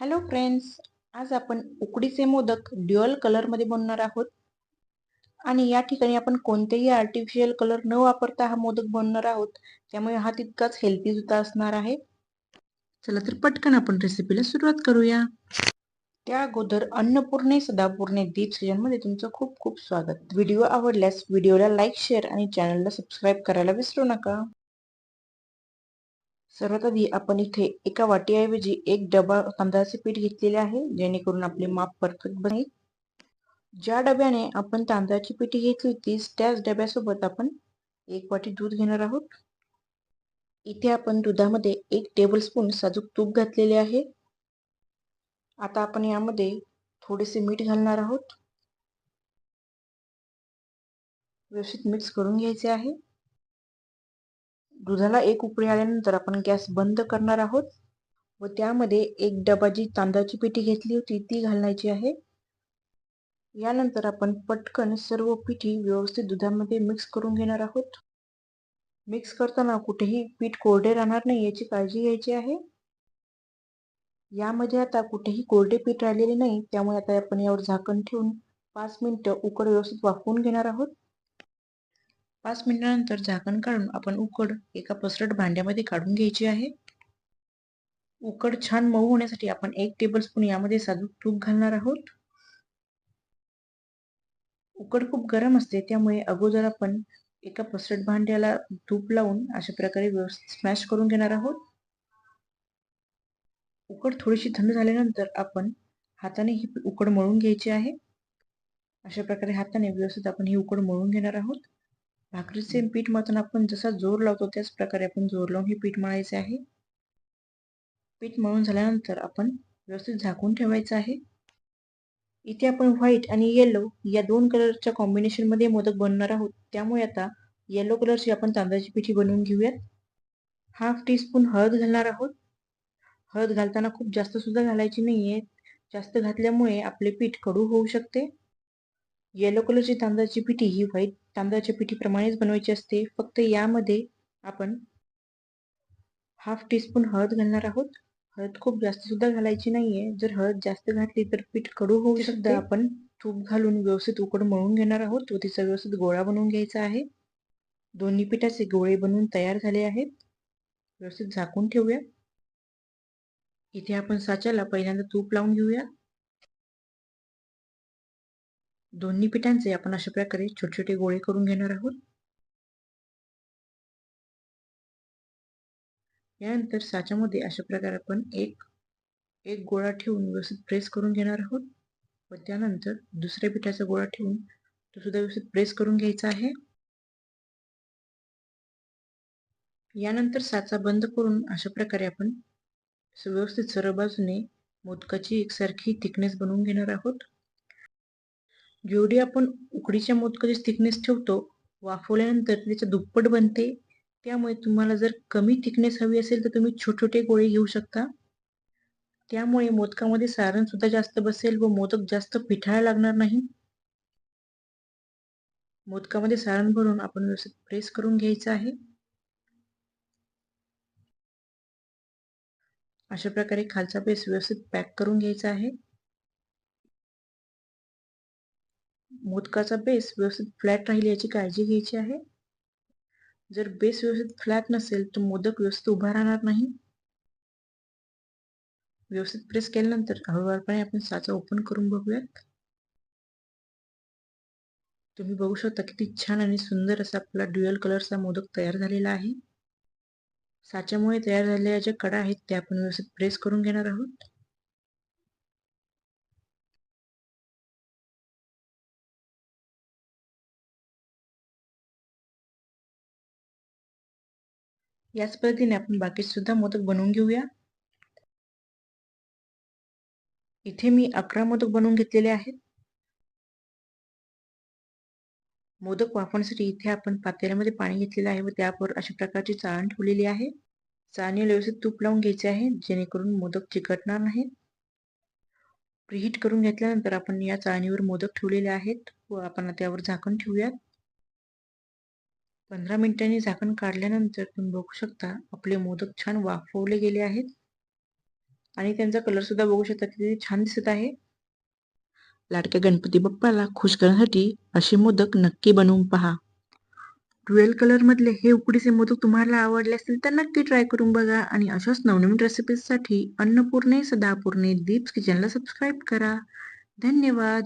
Hello friends आज आपण उकडीचे मोदक ड्युअल कलरमध्ये बनवणार आहोत. आणि या ठिकाणी आपण कोणतेही आर्टिफिशियल कलर न वापरता हा मोदक बनवणार आहोत. त्यामुळे हा तितकाच हेल्थी सुद्धा असणार आहे. चला तर पटकन आपण रेसिपीला सुरुवात करूया. त्या अगोदर अन्नपूर्णे सदापूर्णे दीप सीजनमध्ये तुमचं खूप खूप स्वागत. व्हिडिओ आवडल्यास व्हिडिओला लाईक शेअर आणि चॅनलला सबस्क्राईब करायला विसरू नका. सर्वात आधी आपण इथे एका वाटीऐवजी एक डबा तांदळाचे पीठ घेतलेले आहे जेणेकरून आपले माप परफेक्ट बनेल. ज्या डब्याने आपण तांदळाची पिठी घेतली होती त्याच डब्यासोबत आपण एक वाटी दूध घेणार आहोत. इथे आपण दुधामध्ये एक टेबल स्पून साजूक तूप घातलेले आहे. आता आपण यामध्ये थोडेसे मीठ घालणार आहोत. व्यवस्थित मिक्स करून घ्यायचे आहे. दुधाला एक उकळी आल्यानंतर आपण गॅस बंद करणार आहोत व त्यामध्ये एक डबा जी तांदळाची पिठी घेतली होती ती घालायची आहे. यानंतर आपण पटकन सर्व पिठी व्यवस्थित दुधामध्ये मिक्स करून घेणार आहोत. मिक्स करताना कुठेही पीठ कोरडे राहणार नाही याची काळजी घ्यायची आहे. यामध्ये आता कुठेही कोरडे पीठ राहिलेले नाही त्यामुळे आता आपण यावर झाकण ठेवून पाच मिनिटं उकड व्यवस्थित वाफवून घेणार आहोत. पाच मिनिटानंतर झाकण काढून आपण उकड एका पसरट भांड्यामध्ये काढून घ्यायची आहे. उकड छान मऊ होण्यासाठी आपण एक टेबलस्पून यामध्ये साजूक तूप घालणार आहोत. उकड खूप गरम असते त्यामुळे अगोदर आपण एका पसरट भांड्याला तूप लावून अशा प्रकारे व्यवस्थित स्मॅश करून घेणार आहोत. उकड थोडीशी थंड झाल्यानंतर आपण हाताने ही उकड मळून घ्यायची आहे. अशा प्रकारे हाताने व्यवस्थित आपण ही उकड मळून घेणार आहोत. भाकरीचे पीठ मळताना आपण जसा जोर लावतो त्याच प्रकारे आपण जोर लावून हे पीठ मळायचे आहे. पीठ मळून झाल्यानंतर आपण व्यवस्थित झाकून ठेवायचं आहे. इथे आपण व्हाईट आणि येलो या दोन कलरच्या कॉम्बिनेशनमध्ये मोदक बनणार आहोत. त्यामुळे आता येलो कलरची आपण तांदळाची पिठी बनवून घेऊयात. हाफ टी स्पून हळद घालणार आहोत. हळद घालताना खूप जास्त सुद्धा घालायची नाहीये. जास्त घातल्यामुळे आपले पीठ कडू होऊ शकते. येलो कलरची तांदळाची पिठी ही व्हाईट तांदळाच्या पिठीप्रमाणेच बनवायची असते. फक्त यामध्ये आपण हाफ टीस्पून हळद घालणार आहोत. हळद खूप जास्त सुद्धा घालायची नाहीये. जर हळद जास्त घातली तर पीठ कडू होऊ शकते. आपण तूप घालून व्यवस्थित उकड मळून घेणार आहोत व तिचा व्यवस्थित गोळा बनवून घ्यायचा आहे. दोन्ही पिठाचे गोळे बनवून तयार झाले आहेत. व्यवस्थित झाकून ठेवूया. इथे आपण साच्याला पहिल्यांदा तूप लावून घेऊया. दोन्ही पिठांचे आपण अशा प्रकारे छोटे छोटे गोळे करून घेणार आहोत. यानंतर साच्यामध्ये अशा प्रकारे आपण एक एक गोळा ठेवून व्यवस्थित प्रेस करून घेणार आहोत. व त्यानंतर दुसऱ्या पिठाचा गोळा ठेवून तो सुद्धा व्यवस्थित प्रेस करून घ्यायचा आहे. यानंतर साचा बंद करून अशा प्रकारे आपण व्यवस्थित सर्व बाजूने मोदकाची एकसारखी थिकनेस बनवून घेणार आहोत. जेवढी आपण उकडीच्या मोदकाची थिकनेस ठेवतो वाफवल्यानंतर त्याच्या दुप्पट बनते. त्यामुळे तुम्हाला जर कमी थिकनेस हवी असेल तर तुम्ही छोटे छोटे गोळे घेऊ शकता. त्यामुळे मोदकामध्ये सारण सुद्धा जास्त बसेल व मोदक जास्त पिठाळा लागणार नाही. मोदकामध्ये सारण भरून आपण व्यवस्थित प्रेस करून घ्यायचं आहे. अशा प्रकारे खालचा पेस व्यवस्थित पॅक करून घ्यायचा आहे. मोदकाचा बेस व्यवस्थित फ्लॅट राहील याची काळजी घ्यायची आहे. जर बेस व्यवस्थित फ्लॅट नसेल तर मोदक व्यवस्थित उभा राहणार नाही. व्यवस्थित प्रेस केल्यानंतर हळूवारपणे आपण साचा ओपन करून बघूयात. तुम्ही बघू शकता किती छान आणि सुंदर असा आपला ड्युअल कलरचा मोदक तयार झालेला आहे. साच्यामुळे तयार झालेल्या ज्या कडा आहेत त्या आपण व्यवस्थित प्रेस करून घेणार आहोत. याच पद्धतीने आपण बाकी सुद्धा मोदक बनवून घेऊया. इथे मी अकरा मोदक बनवून घेतलेले आहेत. मोदक वाफवण्यासाठी इथे आपण पातेल्यामध्ये पाणी घेतलेलं आहे व त्यावर अशा प्रकारची चाळण ठेवलेली आहे. चाळणी व्यवस्थित तूप लावून घ्यायचे आहे जेणेकरून मोदक चिकटणार नाहीत. प्रिहीट करून घेतल्यानंतर आपण या चाळणीवर मोदक ठेवलेले आहेत व आपण त्यावर झाकण ठेवूयात. पंधरा मिनिटांनी झाकण काढल्यानंतर तुम्ही बघू शकता आपले मोदक छान वाफवले गेले आहेत. आणि त्यांचा कलर सुद्धा बघू शकता किती छान दिसत आहे. लाडक्या गणपती बाप्पाला खुश करण्यासाठी असे मोदक नक्की बनवून पहा. ट्वेल कलर मधले हे उकडीचे मोदक तुम्हाला आवडले असतील तर नक्की ट्राय करून बघा. आणि अशाच नवनवीन रेसिपीजसाठी अन्नपूर्णे सदापूर्णे दीप्स किचनला सबस्क्राईब करा. धन्यवाद.